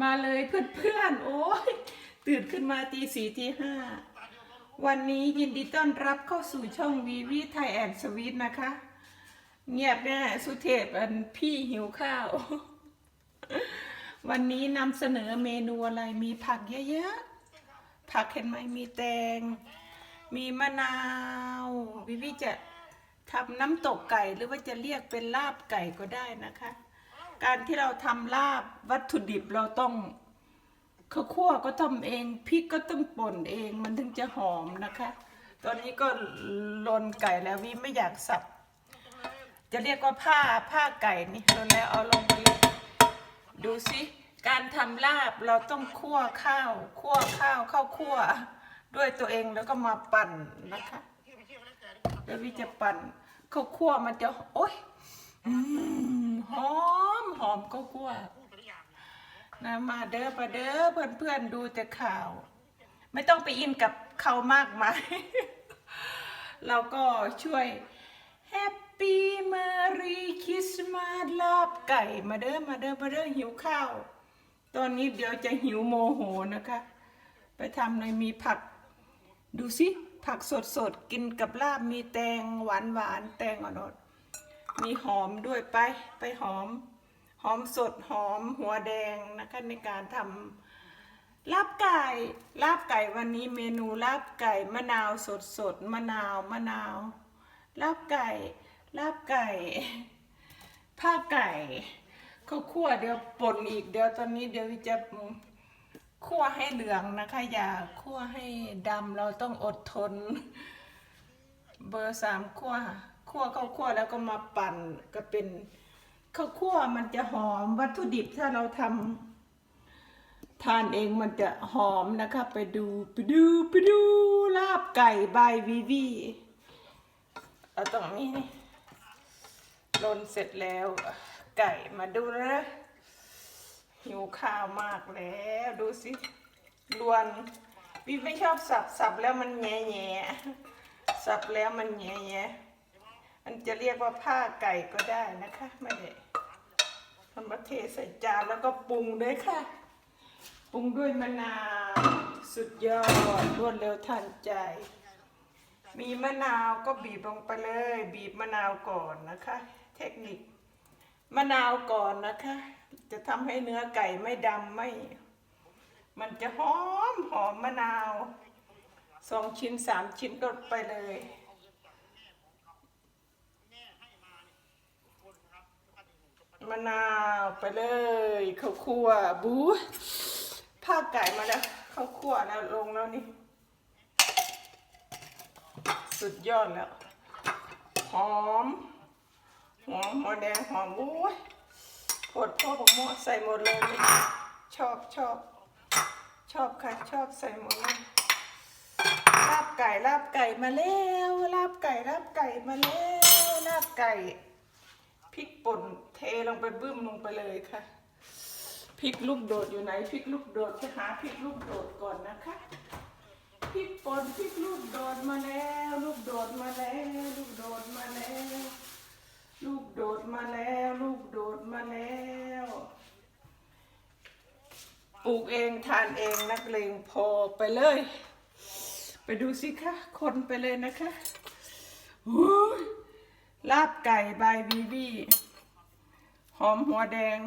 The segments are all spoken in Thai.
มาเลยเพื่อนๆ โอ้ยตื่นขึ้นมาตีสี่ตีห้าวันนี้ยินดีต้อนรับเข้าสู่ช่องวีวีไทยแอนด์สวีทนะคะ เงียบแน่สุเทพอันพี่หิวข้าว วันนี้นำเสนอเมนูอะไรมีผักเยอะๆ ผักเห็นไหมมีแตง มีมะนาว วิวิจะทำน้ำตกไก่หรือว่าจะเรียกเป็นลาบไก่ก็ได้นะคะ การที่เราทำลาบวัตถุดิบเราต้องข้าวคั่วก็ทำเองพริกก็ต้องป่นเองมันถึงจะหอมนะคะ ตอนนี้ก็ลนไก่แล้ววิไม่อยากสับ จะเรียกว่าผ้าผ้าไก่นี่ลนแล้วเอาลงไปดูสิการทำลาบเราต้องคั่วข้าวคั่วข้าวข้าวคั่วด้วยตัวเองแล้วก็มาปั่นนะคะแล้ววิจะปั่นข้าวคั่วมันจะโอ๊ยอืม อมก็กลัวนะมาเด้อมาเด้อเพื่อนเพื่อนดูแต่ข่าว ไม่ต้องไปอินกับเขามากมาย เราก็ช่วย แฮปปี้มารีคริสต์มาสลาบไก่มาเด้อมาเด้อมาเด้อหิวข้าว ตอนนี้เดี๋ยวจะหิวโมโหนะคะ ไปทำในอยมีผัก ดูสิผักสดๆกินกับลาบมีแตงหวานหวานแตงอ่อนๆมีหอมด้วยไปไปหอม หอมสดหอมหัวแดงนะคะในการทำลาบไก่ลาบไก่วันนี้เมนูลาบไก่มะนาวสดสดๆมะนาวมะนาวลาบไก่ลาบไก่ ผ้าไก่เขาวคั่วเดี๋ยวป่นอีกเดี๋ยวตอนนี้เดี๋ยวจะคั่วให้เหลืองนะคะ อย่าคั่วให้ดำเราต้องอดทน เบอร์สามคั่วคั่วข้าวคั่วแล้วก็มาปั่นก็เป็น ข้าวคั่วมันจะหอมวัตถุดิบถ้าเราทำทานเองมันจะหอมนะคะ ไปดูไปดูไปดูลาบไก่ใบวีวีเอาตรงนี้นี่ลนเสร็จแล้ว ไก่มาดูนะหิวข้าวมากแล้วดูสิลวนวีไม่ชอบสับสับแล้วมันแง่แง่สับแล้วมันแง่แง่ มันจะเรียกว่าผ้าไก่ก็ได้นะคะไม่ได้ทำมาเทใส่จานแล้วก็ปรุงด้วยค่ะ ปรุงด้วยมะนาวสุดยอดรวดเร็วทันใจ มีมะนาวก็บีบลงไปเลย บีบมะนาวก่อนนะคะ เทคนิคมะนาวก่อนนะคะ จะทำให้เนื้อไก่ไม่ดำไม่ มันจะหอมหอมมะนาวสองชิ้นสามชิ้นก็ไปเลย มะนาวไปเลยข้าวคั่วบูผ้าไก่มาแล้วข้าวคั่วแล้วลงแล้วนี่ สุดยอดแล้ว หอมหอมหัวแดงหอมบู๊ยโคตรพ่อผมมใส่หมดเลย ชอบชอบชอบค่ะชอบใส่หมดเลยลาบไก่ลาบไก่มาแล้วลาบไก่ลาบไก่มาแล้วลาบไก่ พริกป่นเทลงไปบึ้มลงไปเลยค่ะ พริกลูกโดดอยู่ไหนพริกลูกโดดไปหาพริกลูกโดดก่อนนะคะพริกป่นพริกลูกโดดมาแล้วลูกโดดมาแล้วลูกโดดมาแล้วลูกโดดมาแล้วลูกโดดมาแล้วปลูกเองทานเองนักเลงพอไปเลย ไปดูสิคะคนไปเลยนะคะ ลาบไก่ใบวีวีหอมหัวแดง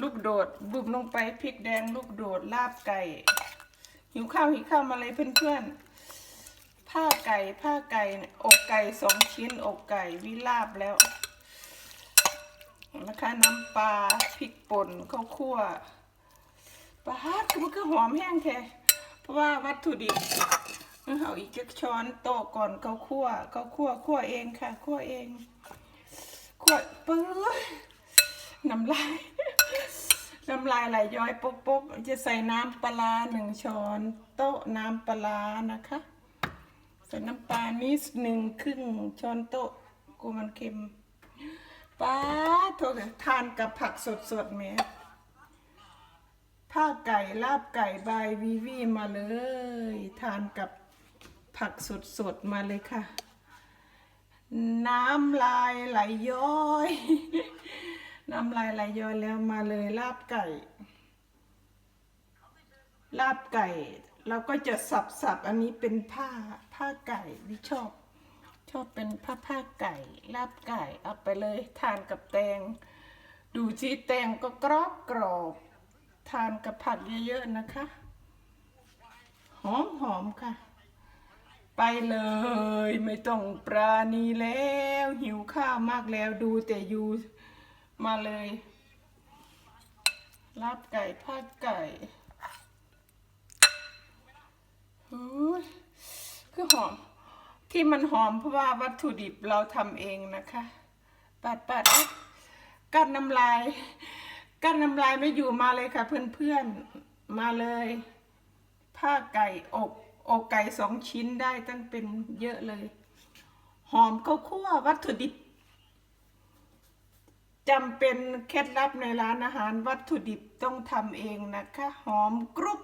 ลูกโดดบุบลงไปพริกแดง ลูกโดดลาบไก่ หิวข้าวหิวข้าวมาเลยเพื่อนๆผ้าไก่ผ้าไก่อกไก่สองชิ้นอกไก่วิลาบแล้วนะคะน้ำปลาพริกป่นข้าวคั่วปลาฮัดมันก็หอมแห้งแท้เพราะว่าวัตถุดิบ เอาอีกจักช้อนโตะก่อนเข้าคั่วเข้าคั่วคั่วเองค่ะคั่วเองคั่วปื้อน้ำลายน้ำลายไหลย้อยปกปกๆจะใส่น้ำปลาหนึ่งช้อนโต๊ะน้ำปลานะคะ ใส่น้ำปลานิดหนึ่งครึ่งช้อนโต๊ะกลัวมันเค็มป้าโทษทานกับผักสดๆแหม่ผ้าไก่ลาบไก่ใบวีวีมาเลย ทานกับ ผักสดๆมาเลยค่ะ น้ำลายไหลย้อย น้ำลายไหลย้อยแล้วมาเลยลาบไก่ ลาบไก่ เราก็จะสับสับอันนี้เป็นผ้าผ้าไก่ที่ชอบ ชอบเป็นผ้าผ้าไก่ ลาบไก่เอาไปเลยทานกับแตง ดูชีแตงก็กรอบกรอบทานกับผักเยอะๆนะคะ หอมๆค่ะ ไปเลย ไม่ต้องปราณีแล้ว หิวข้าวมากแล้วดูแต่อยู่มาเลยลาบไก่ผัดไก่หูยคือหอม ที่มันหอมเพราะว่าวัตถุดิบเราทำเองนะคะปัดปัดอ๊ะกั้นน้ำลายกั้นน้ำลายไม่อยู่มาเลยค่ะเพื่อนๆ มาเลย ผ้าไก่อก อกไก่สองชิ้นได้ตั้งเป็นเยอะเลย หอมข้าวคั่ววัตถุดิบจำเป็นเคล็ดลับในร้านอาหารวัตถุดิบต้องทำเองนะคะ หอมกรุบ